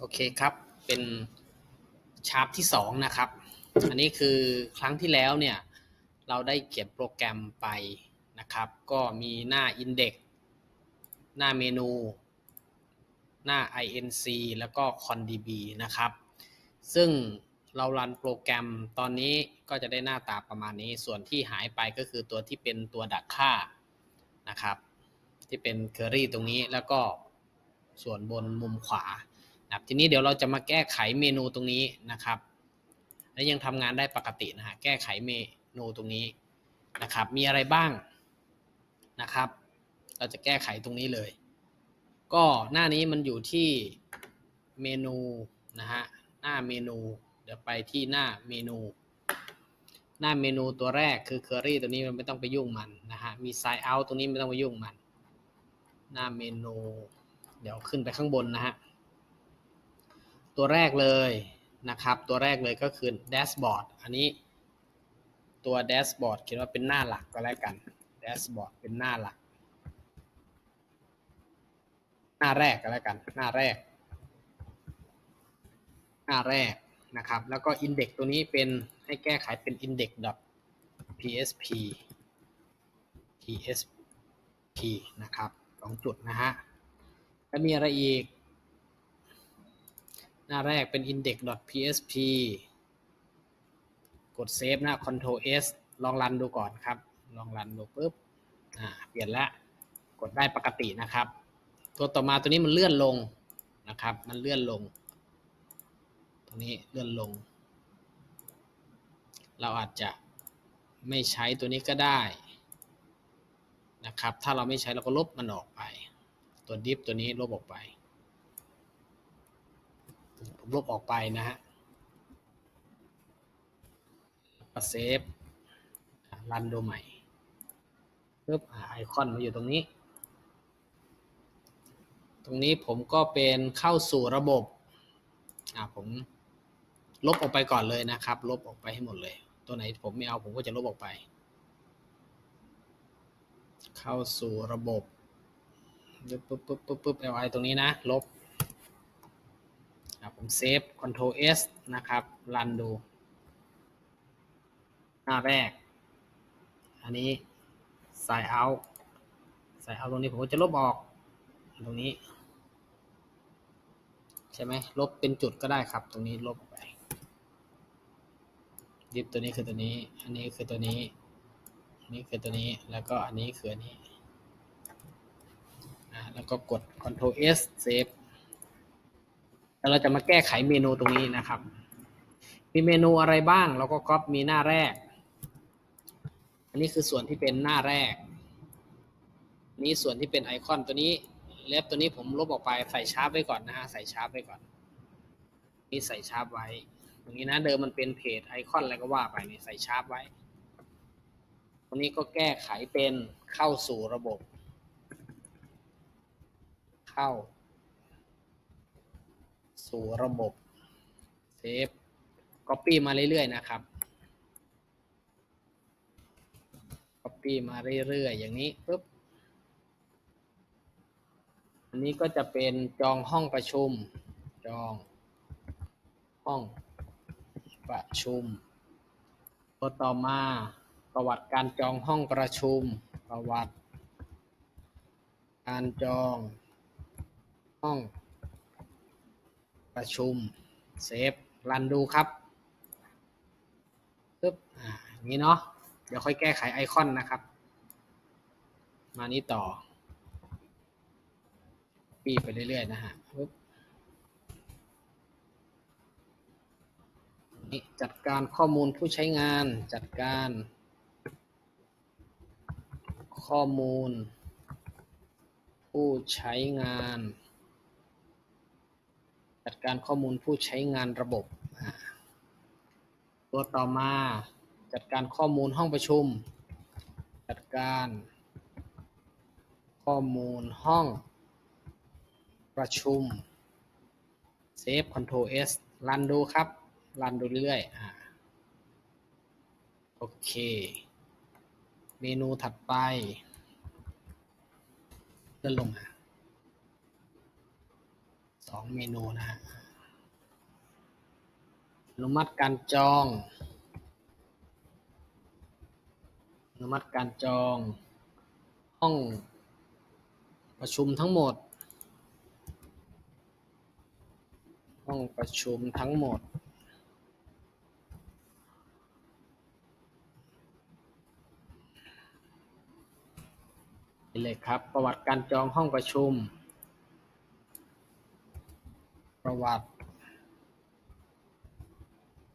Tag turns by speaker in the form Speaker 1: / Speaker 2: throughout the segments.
Speaker 1: โอเคครับ เป็นชาร์ปที่สองนะครับ อันนี้คือครั้งที่แล้วเนี่ย เราได้เขียนโปรแกรมไปนะครับ ก็มีหน้า Index หน้าเมนู หน้า inc แล้วก็ condb นะครับ ซึ่งเรารันโปรแกรมตอนนี้ก็จะได้หน้าตาประมาณนี้ ส่วนที่หายไปก็คือตัวที่เป็นตัวดักค่านะครับ ที่เป็นเคอรี่ตรงนี้แล้วก็ส่วนบนมุมขวา นะครับทีนี้เดี๋ยวเราจะมาแก้ไขเมนูตรงนี้นะครับ และยังทำงานได้ปกตินะฮะแก้ไขเมนูตรงนี้นะครับ มีอะไรบ้างนะครับ เราจะแก้ไขตรงนี้เลย ก็หน้านี้มันอยู่ที่เมนูนะฮะหน้าเมนู เดี๋ยวไปที่หน้าเมนู หน้าเมนูตัวแรกคือ Query ตัวนี้มันไม่ต้องไปยุ่งมันนะฮะมี Sign Out ตรงนี้ไม่ต้องไปยุ่งมัน หน้าเมนู เดี๋ยวขึ้นไปข้างบนนะฮะ ตัวแรกเลยนะครับ ตัวแรกเลยก็คือ Dashboard อันนี้ตัว Dashboard เขียนว่าเป็นหน้าหลักก็แล้วกัน Dashboard เป็นหน้าหลัก หน้าแรกก็แล้วกัน หน้าแรก หน้าแรกนะครับ แล้วก็ Index ตัวนี้เป็นให้แก้ไขเป็น index.php php นะครับสองจุดนะฮะแล้วมีอะไรอีก หน้าแรกเป็น index.php กดเซฟนะ Ctrl S ลองรันดูก่อนครับ ลองรันดูปุ๊บอ่าเปลี่ยนแล้วกดได้ปกตินะครับ ตัวต่อมาตัวนี้มันเลื่อนลงนะครับ มันเลื่อนลง ตรงนี้เลื่อนลง เราอาจจะไม่ใช้ตัวนี้ก็ได้นะครับ ถ้าเราไม่ใช้เราก็ลบมันออกไป ตัวดิฟตัวนี้ลบออกไป ผมลบออกไปนะฮะก็เซฟรันดูใหม่ปึ๊บไอคอนมาอยู่ตรงนี้ ตรงนี้ผมก็เป็นเข้าสู่ระบบอ่าผมลบออกไปก่อนเลยนะครับ ลบออกไปให้หมดเลย ตัวไหนผมไม่เอาผมก็จะลบออกไป เข้าสู่ระบบปึ๊บปึ๊บปึ๊บปึ๊บปึ๊บ li ตรงนี้นะ ลบ ผมเซฟ Ctrl S นะครับรันดู หน้าแรก อันนี้ sign out sign out ตรงนี้ผมก็จะลบออก ตรงนี้ ใช่ไหมลบเป็นจุดก็ได้ครับ ตรงนี้ลบออกไปดิฟตัวนี้คือตัวนี้ อันนี้คือตัวนี้อันนี้คือตัวนี้แล้วก็อันนี้คืออันนี้แล้วก็กด Ctrl S save แล้วเราจะมาแก้ไขเมนูตรงนี้นะครับ มีเมนูอะไรบ้างเราก็ก๊อปมีหน้าแรก อันนี้คือส่วนที่เป็นหน้าแรก นี้ส่วนที่เป็นไอคอนตัวนี้เล็บตัวนี้ผมลบออกไปใส่ชาร์ปไว้ก่อนนะฮะใส่ชาร์ปไว้ก่อน นี่ใส่ชาร์ปไว้ ตรงนี้นะเดิมมันเป็นเพจไอคอนอะไรก็ว่าไปนี่ใส่ชาร์ปไว้ ตรงนี้ก็แก้ไขเป็นเข้าสู่ระบบ เข้า สู่ระบบเซฟก๊อปปี้มาเรื่อยๆนะครับก๊อปปี้มาเรื่อยๆ อย่างนี้ปุ๊บอันนี้ก็จะเป็นจองห้องประชุม จองห้องประชุมตัวต่อมาประวัติการจองห้องประชุม ประวัติ การจองห้อง ประชุมเซฟรันดูครับปึ๊บอ่างนี้เนาะเดี๋ยวค่อยแก้ไขไอคอนนะครับ มานี้ต่อ ปีไปเรื่อยๆนะฮะปึ๊บนี่จัดการข้อมูลผู้ใช้งานจัดการ ข้อมูล ผู้ใช้งาน จัดการข้อมูลผู้ใช้งานระบบ ตัวต่อมาจัดการข้อมูลห้องประชุม จัดการ ข้อมูลห้องประชุม เซฟ Ctrl S รันดูครับ รันดูเรื่อยๆ โอเค เมนูถัดไปเลื่อนลงมา สองเมนูนะฮะอนุมัติการจองอนุมัติการจองห้องประชุมทั้งหมด ห้องประชุมทั้งหมด เลยครับ ประวัติการจองห้องประชุม ประวัติ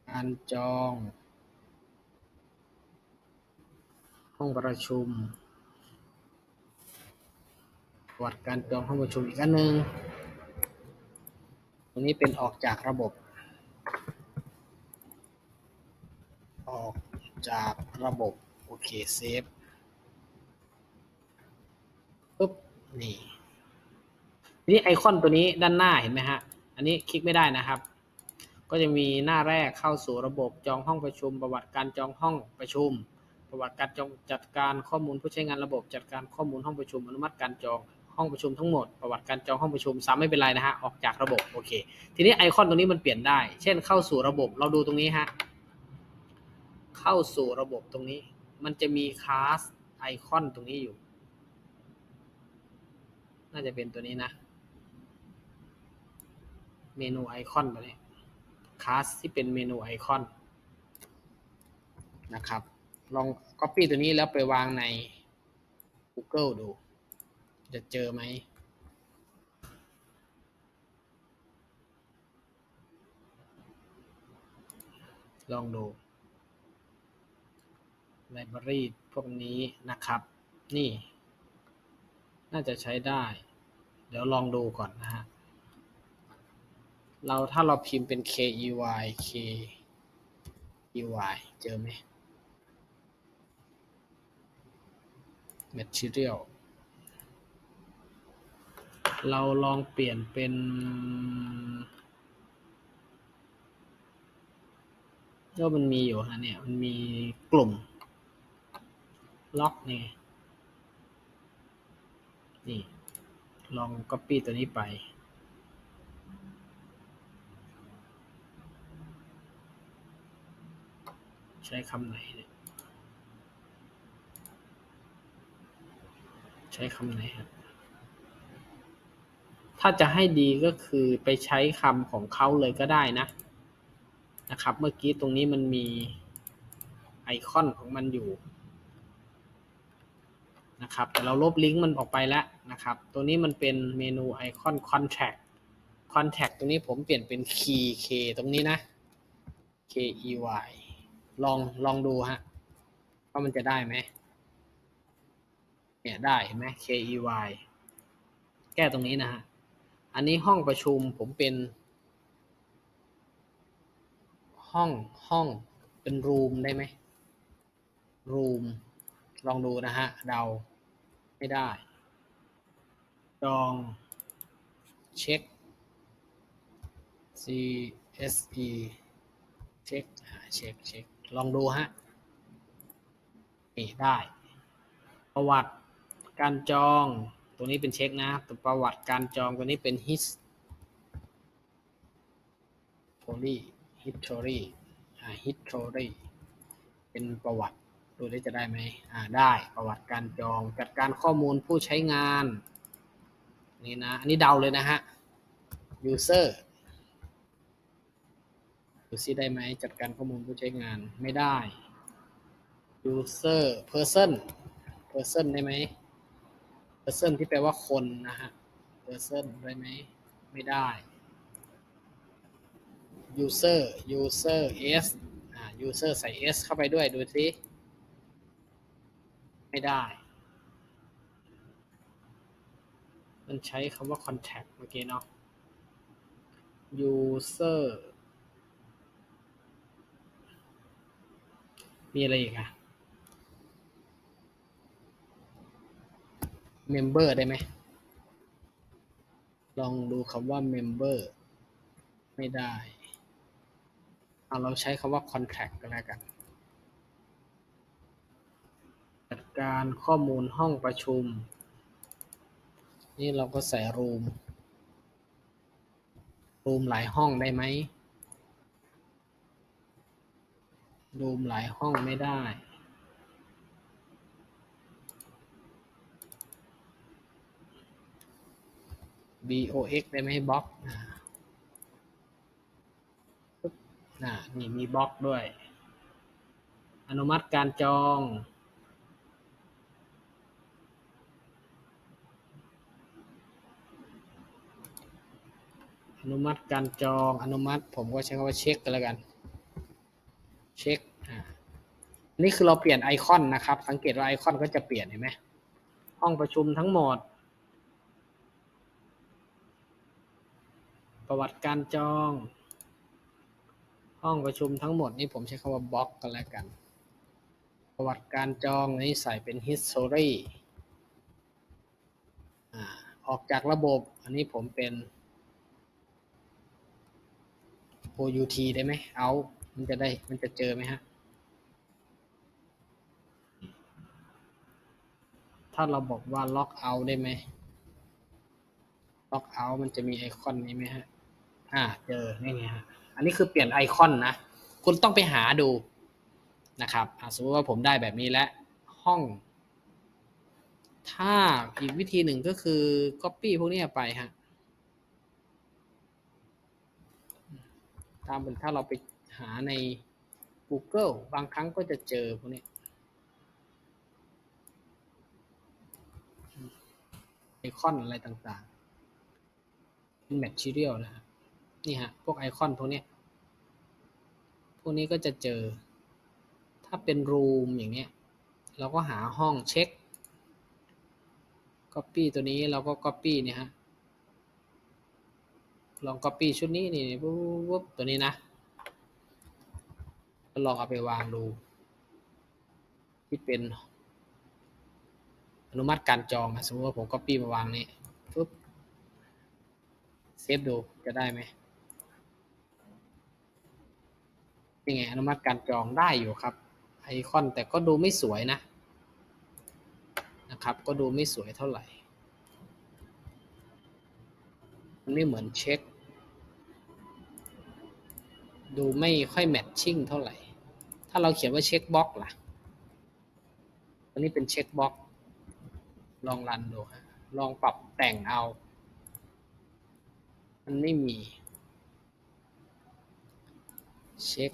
Speaker 1: การจอง ห้องประชุม ประวัติการจองห้องประชุมอีกอันหนึ่งตรงนี้เป็นออกจากระบบ ออกจากระบบ โอเค เซฟปุ๊บ นี่นี้ไอคอนตัวนี้ด้านหน้าเห็นไหมฮะ อันนี้คลิกไม่ได้นะครับ ก็จะมีหน้าแรกเข้าสู่ระบบจองห้องประชุม ประวัติการจองห้องประชุม ประวัติการจองจัดการข้อมูลผู้ใช้งานระบบจัดการข้อมูลห้องประชุมอนุมัติการจองห้องประชุมทั้งหมดประวัติการจองห้องประชุมซ้ำไม่เป็นไรนะฮะออกจากระบบโอเคทีนี้ไอคอนตรงนี้มันเปลี่ยนได้ เช่นเข้าสู่ระบบเราดูตรงนี้ฮะเข้าสู่ระบบตรงนี้ มันจะมีคลาสไอคอนตรงนี้อยู่ น่าจะเป็นตัวนี้นะ เมนูไอคอนตัวนี้คลาสที่เป็นเมนูไอคอนนะครับ ลอง Copy ตัวนี้แล้วไปวางใน Google ดู จะเจอไหมลองดู Library พวกนี้นะครับ นี่ น่าจะใช้ได้ เดี๋ยวลองดูก่อนนะฮะ เราถ้าเราพิมพ์เป็น k e y k e y เจอไหม material เราลองเปลี่ยนเป็น ก็มันมีอยู่ฮะเนี่ย มันมีกลุ่ม ล็อกนี่ นี่ ลอง copy ตัวนี้ไป ช้คำไหนเนี่ยใช้คำไหนครับถ้าจะให้ดีก็คือไปใช้คำของเขาเลยก็ได้นะ นะครับ เมื่อกี้ตรงนี้มันมีไอคอนของมันอยู่นะครับแต่เราลบลิงก์มันออกไปแล้วนะครับ ตัวนี้มันเป็นเมนูไอคอน contact contact ตรงนี้ผมเปลี่ยนเป็น key k ตรงนี้นะ k e y ลองลองดูฮะว่ามันจะได้ไหมเนี่ยได้เห็นไหม k e y แก้ตรงนี้นะฮะ อันนี้ห้องประชุมผมเป็น ห้องห้องเป็นรูมได้ไหมรูมลองดูนะฮะ เดาไม่ได้จองเช็ค CSE เช็คเช็คเช็ค ลองดูฮะนี่ได้ ประวัติการจองตัวนี้เป็นเช็คนะแต่ประวัติการจองตัวนี้เป็น history history อ่า history เป็นประวัติดูได้จะได้ไหมอ่าได้ประวัติการจองจัดการข้อมูลผู้ใช้งานนี่นะ อันนี้เดาเลยนะฮะ user ดูซิได้ไหมจัดการข้อมูลผู้ใช้งานไม่ได้ user person person ได้ไหม person ที่แปลว่าคนนะฮะ person ได้ไหมไม่ได้ user user s อ่า user ใส่ s เข้าไปด้วยดูสิไม่ได้ มันใช้คำว่า contact เมื่อกี้เนาะ user มีอะไรอีกอะ member ได้ไหม ลองดูคำว่า member ไม่ได้เอาเราใช้คำว่า contract ก็แล้วกัน จัดการข้อมูลห้องประชุม นี่เราก็ใส่ room room หลายห้องได้ไหม ดูมหลายห้องไม่ได้ box ได้ไหมบล็อกนะนี่มีบล็อกด้วย อนุมัติการจอง อนุมัติการจอง อนุมัติผมก็ใช้คำว่าเช็คกันแล้วกัน เช็คนี่คือเราเปลี่ยนไอคอนนะครับ สังเกตว่าไอคอนก็จะเปลี่ยนเห็นไหมห้องประชุมทั้งหมด ประวัติการจอง ห้องประชุมทั้งหมดนี่ผมใช้คำว่าบล็อกกันแล้วกัน ประวัติการจองนี่ใส่เป็น history อ่ออกจากระบบ อันนี้ผมเป็น OUT ได้ไหมเอา มันจะได้มันจะเจอไหมฮะ ถ้าเราบอกว่าล็อกเอาได้ไหมล็อกเอามันจะมีไอคอนนี้ไหมฮะ อ่า เจอนี่ไงฮะ อันนี้คือเปลี่ยนไอคอนนะ คุณต้องไปหาดูนะครับสมมติว่าผมได้แบบนี้แล้ว ห้อง ถ้าอีกวิธีหนึ่งก็คือ Copy พวกนี้ไปฮะ ตามถ้าเราไปาใน Google บางครั้งก็จะเจอพวกนี้ไอคอนอะไรต่างๆ เป็น Material นะฮะนี่ฮะ พวกไอคอนพวกนี้พวกนี้ก็จะเจอ ถ้าเป็น Room อย่างเนี้ย เราก็หาห้องเช็ค Copy ตัวนี้เราก็ Copy เนี่ยฮะ ลอง Copy ชุดนี้นี่ปุ๊บตัวนี้นะ ลองเอาไปวางดูที่เป็นอนุมัติการจองสมมติว่าผม Copy มาวางนี่ปุ๊บเซฟดูจะได้ไหมยังไงอนุมัติการจองได้อยู่ครับ ไอคอนแต่ก็ดูไม่สวยนะ นะครับ ก็ดูไม่สวยเท่าไหร่มันไม่เหมือนเช็ค ดูไม่ค่อยแมทชิ่งเท่าไหร่ ถ้าเราเขียนว่าเช็คบล็อกล่ะอันนี้เป็นเช็คบล็อก ลองรันดูฮะลองปรับแต่งเอา มันไม่มี เช็ค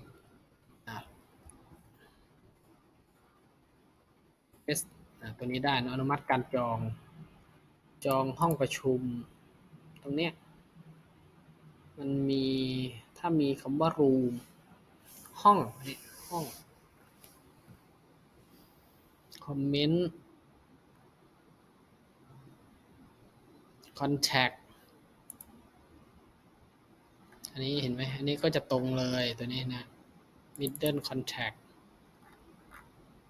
Speaker 1: เอสตัวนี้ได้นะอนุมัติการจอง จองห้องประชุม ตรงเนี้ย มันมี ถ้ามีคำว่า room ห้องเนี่ย ห้อง คอมเมนต์ contact อันนี้เห็นไหม อันนี้ก็จะตรงเลยตัวนี้นะ middle contact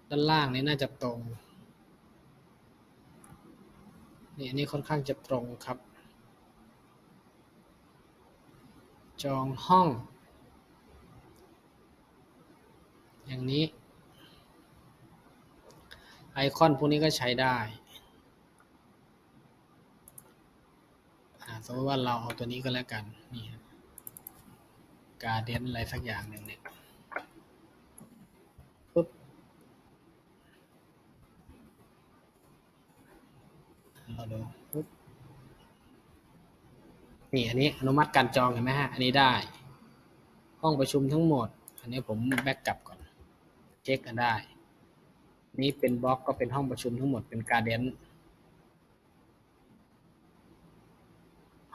Speaker 1: ด้านล่างนี้น่าจะตรง นี่อันนี้ค่อนข้างจะตรงครับ จองห้อง อย่างนี้ ไอคอนพวกนี้ก็ใช้ได้สมมติว่าเราเอาตัวนี้ก็แล้วกัน นี่การเดนอะไรสักอย่างหนึ่งเนี่ยปุ๊บเราดูปุ๊บนี่อันนี้อนุมัติการจองเห็นไหมฮะ อันนี้ได้ ห้องประชุมทั้งหมด อันนี้ผมแบ็กกลับก่อน เช็คกันได้ นี่เป็นบล็อกก็เป็นห้องประชุมทั้งหมดเป็นการเดน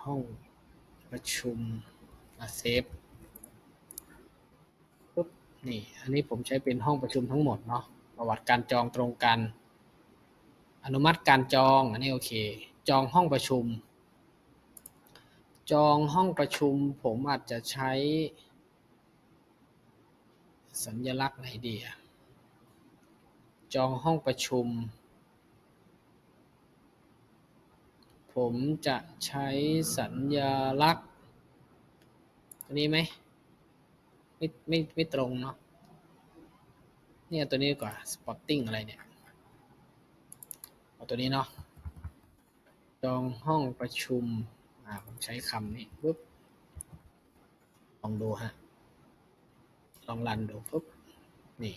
Speaker 1: ห้องประชุมเซฟปุ๊บนี่ อันนี้ผมใช้เป็นห้องประชุมทั้งหมดเนาะประวัติการจองตรงกัน อนุมัติการจองอันนี้โอเค จองห้องประชุม จองห้องประชุม ผมอาจจะใช้สัญลักษณ์ไหนดีอะ จองห้องประชุมผมจะใช้สัญลักษณ์ตัวนี้ไหมไม่ไม่ไม่ตรงเนาะเนี่ยตัวนี้ดีกว่า spotting อะไรเนี่ยเอาตัวนี้เนาะจองห้องประชุมอ่าผมใช้คำนี้ปุ๊บลองดูฮะลองรันดูปุ๊บนี่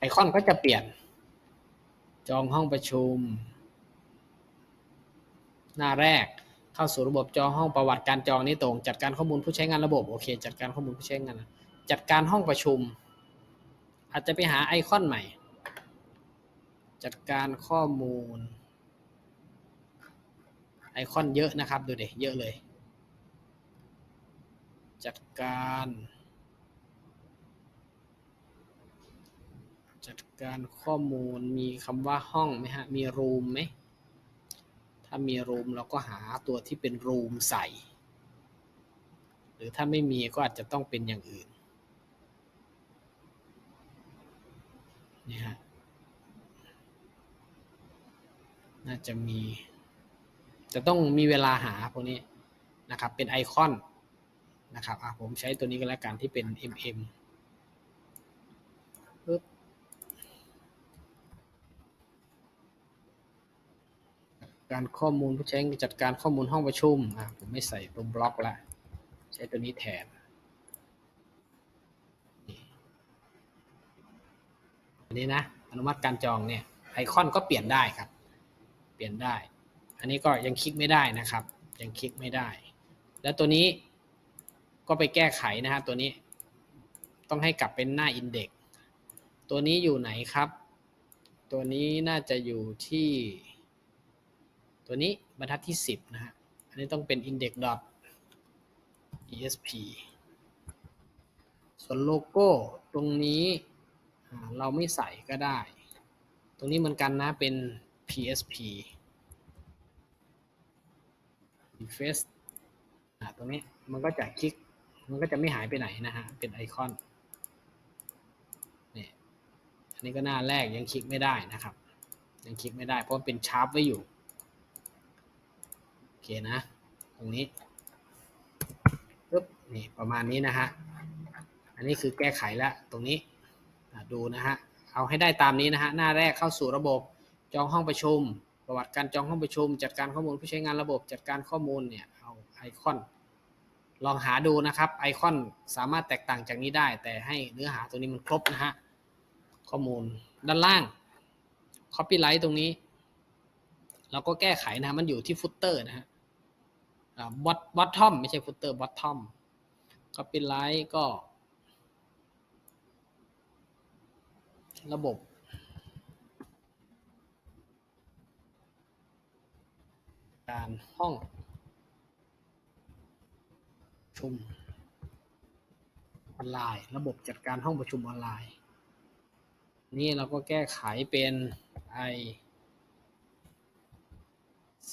Speaker 1: ไอคอนก็จะเปลี่ยน จองห้องประชุม หน้าแรกเข้าสู่ระบบจองห้องประวัติการจองนี่ตรง จัดการข้อมูลผู้ใช้งานระบบโอเค จัดการข้อมูลผู้ใช้งาน จัดการห้องประชุม อาจจะไปหาไอคอนใหม่ จัดการข้อมูล ไอคอนเยอะนะครับ ดูเด็เยอะเลย จัดการ จัดการข้อมูลมีคำว่าห้องไหมฮะ มีรูมไหม ถ้ามีรูมเราก็หาตัวที่เป็นรูมใส่ หรือถ้าไม่มีก็อาจจะต้องเป็นอย่างอื่นนี่ฮะ น่าจะมี จะต้องมีเวลาหาพวกนี้นะครับ เป็นไอคอนนะครับอะผมใช้ตัวนี้ก็แล้วกันที่เป็น mm ปึ๊บ การข้อมูลผู้ใช้จัดการข้อมูลห้องประชุมอะผมไม่ใส่ตัวบล็อกละใช้ตัวนี้แทนนี่อันนี้นะอนุมัติการจองเนี่ยไอคอนก็เปลี่ยนได้ครับ เปลี่ยนได้ อันนี้ก็ยังคลิกไม่ได้นะครับ ยังคลิกไม่ได้ แล้วตัวนี้ก็ไปแก้ไขนะฮะตัวนี้ ต้องให้กลับเป็นหน้าอินเด็กตัวนี้อยู่ไหนครับ ตัวนี้น่าจะอยู่ที่ ตัวนี้บรรทัดที่ 10 นะฮะ อันนี้ต้องเป็น index dot esp ส่วนโลโก้ตรงนี้เราไม่ใส่ก็ได้ ตรงนี้เหมือนกันนะเป็น PSP Face ตรงนี้มันก็จะคลิก มันก็จะไม่หายไปไหนนะฮะ เป็นไอคอนนี่อันนี้ก็หน้าแรกยังคลิกไม่ได้นะครับ ยังคลิกไม่ได้เพราะเป็นชาร์ปไว้อยู่ เคนะ ตรงนี้ปึ๊บนี่ประมาณนี้นะฮะ อันนี้คือแก้ไขแล้วตรงนี้ดูนะฮะ เอาให้ได้ตามนี้นะฮะ หน้าแรกเข้าสู่ระบบจองห้องประชุม ประวัติการจองห้องประชุม จัดการข้อมูลผู้ใช้งานระบบ จัดการข้อมูลเนี่ย เอาไอคอน ลองหาดูนะครับ ไอคอนสามารถแตกต่างจากนี้ได้ แต่ให้เนื้อหาตัวนี้มันครบนะฮะ ข้อมูลด้านล่าง Copyright ตรงนี้ เราก็แก้ไขนะ มันอยู่ที่ฟุตเตอร์นะฮะ บอทบอททอมไม่ใช่ฟุตเตอร์บอททอม Copyright ก็ ระบบการห้องประชุมออนไลน์ ระบบจัดการห้องประชุมออนไลน์ นี่เราก็แก้ไขเป็น i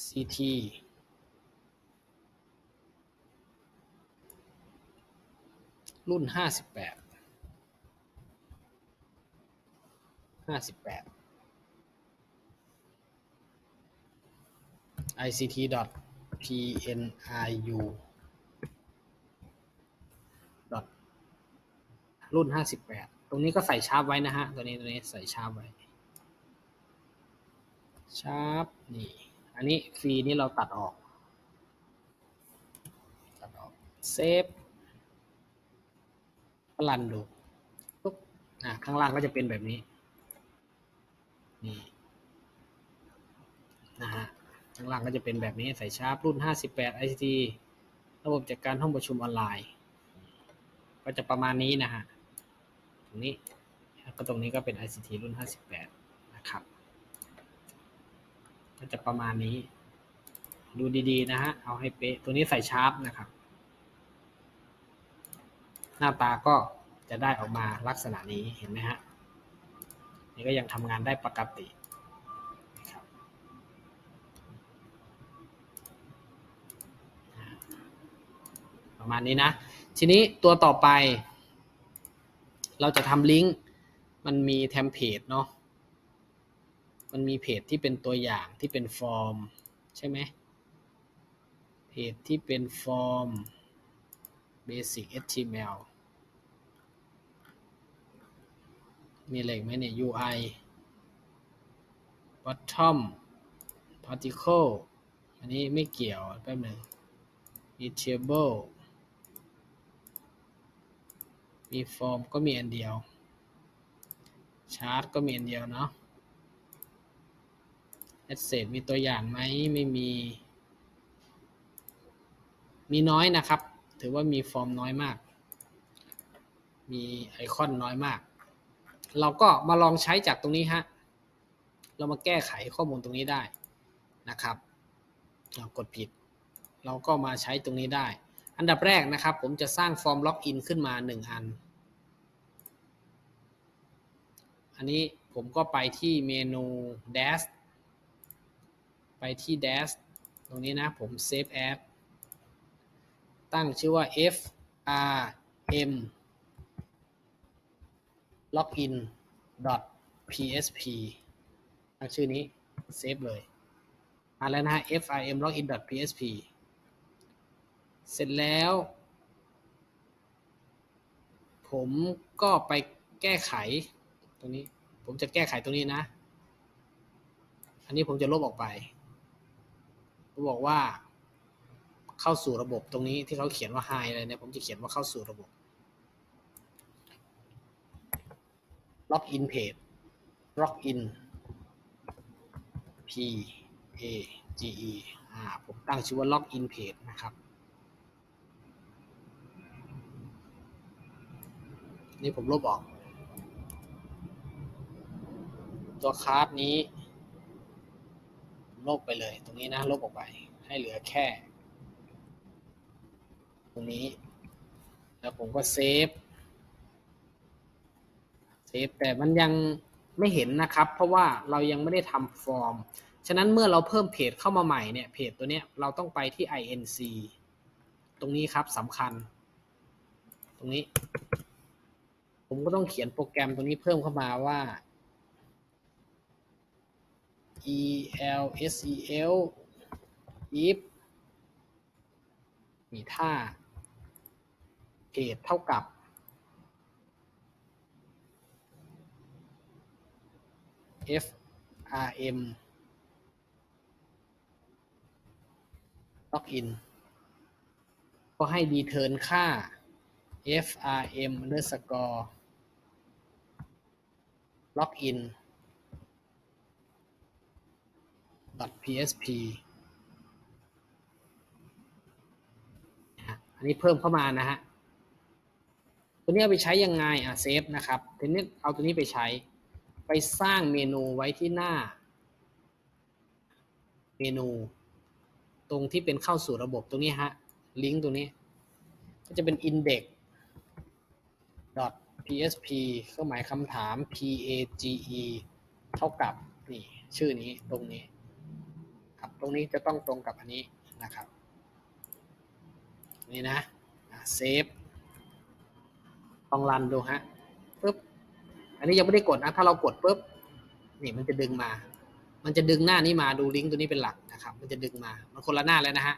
Speaker 1: ct รุ่นห้าสิบแปดห้าสิบแปด ict.pniu รุ่นห้าสิบแปด ตรงนี้ก็ใส่ชาร์ปไว้นะฮะ ตัวนี้ตัวนี้ใส่ชาร์ปไว้ ชาร์ปนี่ อันนี้ฟรีนี่เราตัดออก ตัดออก เซฟ รันดูปุ๊บอะข้างล่างก็จะเป็นแบบนี้นี่นะฮะข้างล่างก็จะเป็นแบบนี้ใส่ชาร์ปรุ่น 58 ICT ระบบจัดการห้องประชุมออนไลน์ ก็จะประมาณนี้นะฮะตรงนี้ก็ตรงนี้ก็เป็น ICT รุ่น 58 นะครับ ก็จะประมาณนี้ ดูดีๆ นะฮะ เอาให้เป๊ะ ตัวนี้ใส่ชาร์ปนะครับ หน้าตาก็จะได้ออกมาลักษณะนี้เห็นไหมฮะนี่ก็ยังทำงานได้ปกตินะครับประมาณนี้นะ ทีนี้ตัวต่อไป เราจะทำลิงก์มันมีเทมเพลตเนาะมันมีเพจที่เป็นตัวอย่างที่เป็นฟอร์ม ใช่ไหมเพจที่เป็นฟอร์ม Basic HTML มีอะไรไหมเนี่ย UI bottom particle อันนี้ไม่เกี่ยวแป๊บหนึ่ง มี table มี form ก็มีอันเดียวชาร์ตก็มีอันเดียวเนาะแอดเซทมีตัวอย่างไหมไม่มี มีน้อยนะครับ ถือว่ามีฟอร์มน้อยมาก มีไอคอนน้อยมาก เราก็มาลองใช้จากตรงนี้ฮะ เรามาแก้ไขข้อมูลตรงนี้ได้นะครับอ่ากดผิด เราก็มาใช้ตรงนี้ได้ อันดับแรกนะครับ ผมจะสร้างฟอร์มล็อกอินขึ้นมา 1 อัน อันนี้ผมก็ไปที่เมนู dash ไปที่ dash ตรงนี้นะผม save as ตั้งชื่อว่า f r m login php ตั้งชื่อนี้เซฟเลยมาแล้วนะฮะ fim login php เสร็จแล้ว ผมก็ไปแก้ไขตรงนี้ ผมจะแก้ไขตรงนี้นะ อันนี้ผมจะลบออกไปผมบอกว่า เข้าสู่ระบบตรงนี้ที่เขาเขียนว่า hi อะไรเนี่ยผมจะเขียนว่าเข้าสู่ระบบ login page login p a g e อ่าผมตั้งชื่อว่า login page นะครับ นี่ผมลบออก ตัวคาร์ดนี้ลบไปเลย ตรงนี้นะลบออกไป ให้เหลือแค่ รงนี้ แล้วผมก็เซฟ เซฟ แต่มันยังไม่เห็นนะครับ เพราะว่าเรายังไม่ได้ทำฟอร์ม ฉะนั้นเมื่อเราเพิ่มเพจเข้ามาใหม่เนี่ย เพจตัวเนี้ยเราต้องไปที่ inc ตรงนี้ครับสำคัญ ตรงนี้ ผมก็ต้องเขียนโปรแกรมตรงนี้เพิ่มเข้ามาว่า elsel if มีท่า เพจเท่ากับ frm login ก็ให้ return ค่า frm underscore login .php อันนี้เพิ่มเข้ามานะฮะ ตัวนี้เอาไปใช้ยังไงอะเซฟนะครับทีนี้เอาตัวนี้ไปใช้ ไปสร้างเมนูไว้ที่หน้า เมนู ตรงที่เป็นเข้าสู่ระบบตรงนี้ฮะ ลิงก์ตรงนี้ ก็จะเป็น index php เครื่องหมายคำถาม page เท่ากับนี่ชื่อนี้ตรงนี้ ครับตรงนี้จะต้องตรงกับอันนี้นะครับ นี่นะเซฟ ลองรันดูฮะปุ๊บอันนี้ยังไม่ได้กดนะ ถ้าเรากดปุ๊บนี่มันจะดึงมา มันจะดึงหน้านี้มาดูลิงก์ตัวนี้เป็นหลักนะครับ มันจะดึงมา มันคนละหน้าแล้วนะฮะ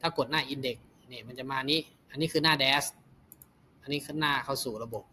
Speaker 1: ถ้ากดหน้า index นี่มันจะมานี้ อันนี้คือหน้า dash อันนี้คือหน้าเข้าสู่ระบบ